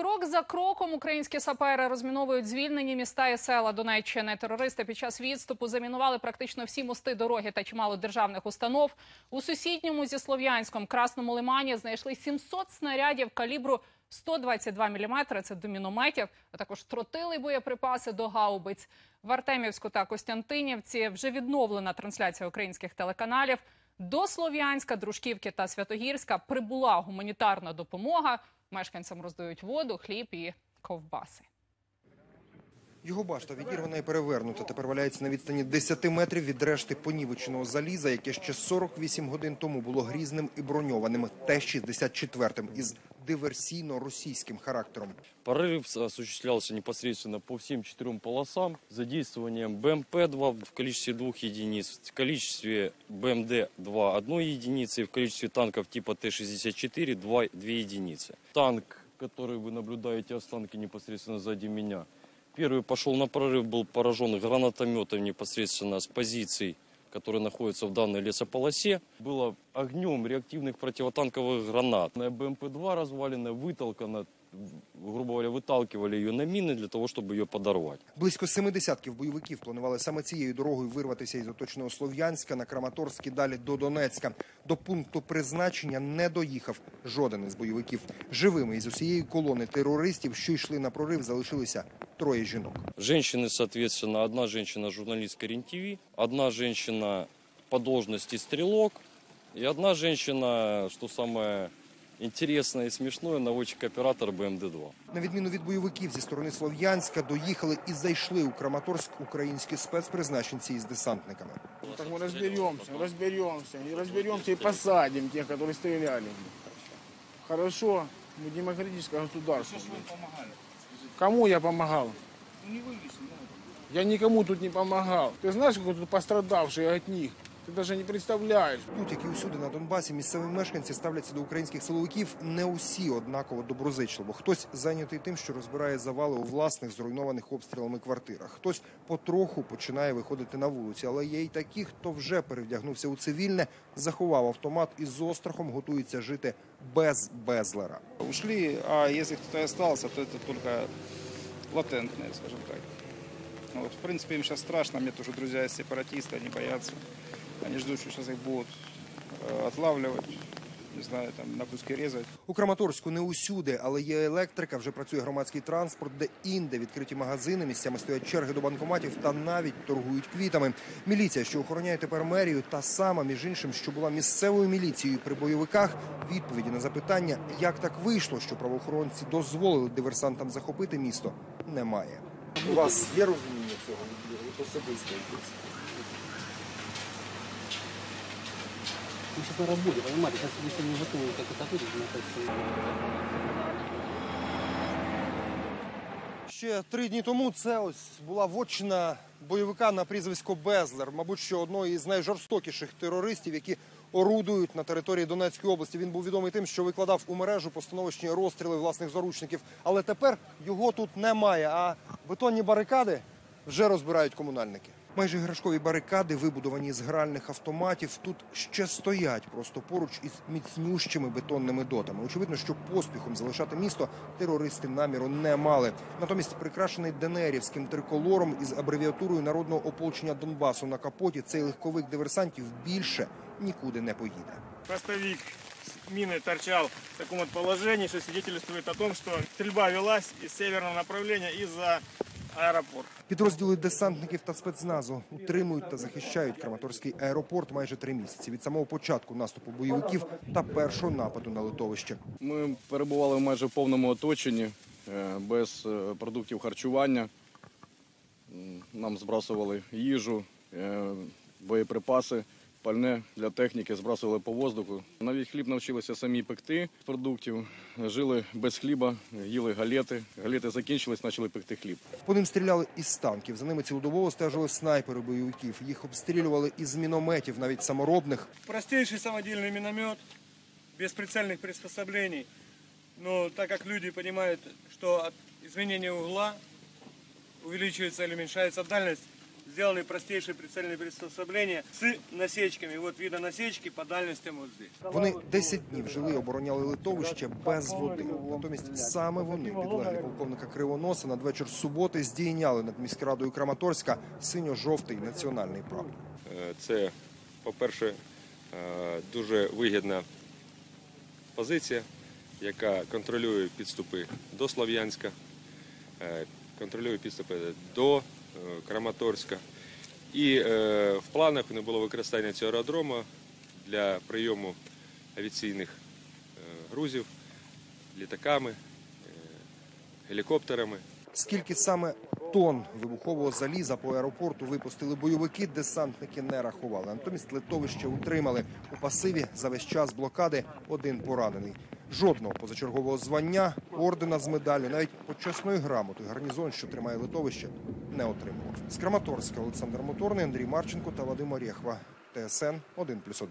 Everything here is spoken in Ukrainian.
Крок за кроком українські сапери розміновують звільнені міста і села Донеччини. Терористи під час відступу замінували практично всі мости, дороги та чимало державних установ. У сусідньому зі Слов'янськом Красному Лимані знайшли 700 снарядів калібру 122 мм – це до мінометів, а також тротили боєприпаси до гаубиць. В Артемівську та Костянтинівці вже відновлена трансляція українських телеканалів. До Слов'янська, Дружківки та Святогірська прибула гуманітарна допомога. Мешканцям роздають воду, хліб і ковбаси. Його башта відірвана і перевернута. Тепер валяється на відстані 10 метрів від решти понівеченого заліза, яке ще 48 годин тому було грізним і броньованим Т-64 із диверсійно-російським характером. Прорыв осуществлялся непосредственно по всем четырем полосам с задействованием БМП-2 в количестве двух единиц, в количестве БМД-2 одной единицы и в количестве танков типа Т-64 два, две единицы. Танк, который вы наблюдаете, останки непосредственно сзади меня, первый пошел на прорыв, был поражен гранатометом непосредственно с позиций которые находятся в данной лесополосе, было огнем реактивных противотанковых гранат. На БМП-2 развалина, вытолкана, грубо говоря, выталкивали ее на мины для того, чтобы ее подорвать. Близько семи десятків бойовиків планували саме цією дорогою вирватися із оточеного Слов'янська на Краматорськ і далі до Донецька. До пункту призначення не доїхав жоден із бойовиків. Живими із усієї колони терористів, що йшли на прорив, залишилися троє жінок. Женщины, соответственно, одна женщина журналистка РЕН-ТВ, одна женщина по должности стрелок и одна женщина, что самое интересное и смешное, наводчик-оператор БМД-2. На відміну від бойовиків зі сторони Слов'янська доїхали і зайшли у Краматорськ українські спецпризначенці із десантниками. Так мы разберемся, разберемся, и разберемся и посадим тех, которые стреляли. Хорошо, мы демократическое государство. Кому я помогал? Я никому тут не помогал. Ты знаешь, какой тут пострадавший от них? Ты даже не представляешь. Тут, як і усюди на Донбасі, місцеві мешканці ставляться до українських силовиків не усі однаково доброзичливо. Хтось зайнятий тим, що розбирає завали у власних зруйнованих обстрілами квартирах. Хтось потроху починає виходити на вулиці, але є й такі, хто вже перевдягнувся у цивільне, заховав автомат і з острахом готується жити без безлера. ушли, а если кто-то и остался, то это только латентные, скажем так. Вот, в принципе, им сейчас страшно, мне тоже друзья есть сепаратисты, они боятся. Они ждут, что сейчас их будут э, отлавливать, не знаю, там, на куски резать. У Краматорську не усюди, але є електрика, вже працює громадський транспорт, де інде відкриті магазини, місцями стоять черги до банкоматів та навіть торгують квітами. Міліція, що охороняє тепер мерію, та сама, між іншим, що була місцевою міліцією при бойовиках, відповіді на запитання, як так вийшло, що правоохоронці дозволили диверсантам захопити місто, немає. У вас є розуміння цього особисто Мы сейчас на работе, понимаете, сейчас если не готовы как это будет, мне кажется, Ще три дні тому це ось була вотчина бойовика на прізвисько Безлер, мабуть, що одної із найжорстокіших терористів, які орудують на території Донецької області. Він був відомий тим, що викладав у мережу постановочні розстріли власних заручників. Але тепер його тут немає. А бетонні барикади вже розбирають комунальники. Майже іграшкові барикади, вибудовані з гральних автоматів, тут ще стоять просто поруч із міцнющими бетонними дотами. Очевидно, що поспіхом залишати місто терористи наміру не мали. Натомість прикрашений денерівським триколором із абревіатурою народного ополчення Донбасу на капоті цей легковик диверсантів більше нікуди не поїде. Хвостовик с миной торчал в таком вот положении, что свидетельствует о том, что стрельба велась из северного направления и за аэропорт. Підрозділи десантників та спецназу утримують та захищають Краматорський аеропорт майже три місяці від самого початку наступу бойовиків та першого нападу на литовище. Ми перебували майже в повному оточенні, е, без е, продуктів харчування. Нам збрасували їжу, е, боєприпаси, пальне для техніки, збрасували по воздуху. Навіть хліб навчилися самі пекти з продуктів. Жили без хліба, їли галети. Галети закінчились, почали пекти хліб. По ним стріляли із танків. За ними цілодобово стежили снайпери бойовиків. Їх обстрілювали із мінометів, навіть саморобних. Простейший самодельный миномет, без прицельных приспособлений. Но так как люди понимают, что от изменения угла увеличивается или уменьшается дальность, сделаны простейшие прицельные приспособления с насечками. Вот видно насечки по дальностям вот здесь. Вони 10 днів жили і обороняли литовище без води. Натомість саме вони, підлеглі полковника Кривоноса, надвечір суботи здійняли над міськрадою Краматорська синьо-жовтий національний прапор. Е, Це, по-перше, е, дуже вигідна позиція, яка контролює підступи до Слов'янська, е, контролює підступи до Краматорська. І е, в планах не було використання цього аеродрому для прийому авіаційних е, грузів літаками, е, гелікоптерами. Скільки саме тонн вибухового заліза по аеропорту випустили бойовики, десантники не рахували. Натомість литовище утримали у пасиві за весь час блокади один поранений. Жодного позачергового звання, ордена з медалі, навіть почесної грамоти гарнізон, що тримає литовище, не отримував. З Краматорська Олександр Моторний, Андрій Марченко та Вадим Орєхва. ТСН 1+,1.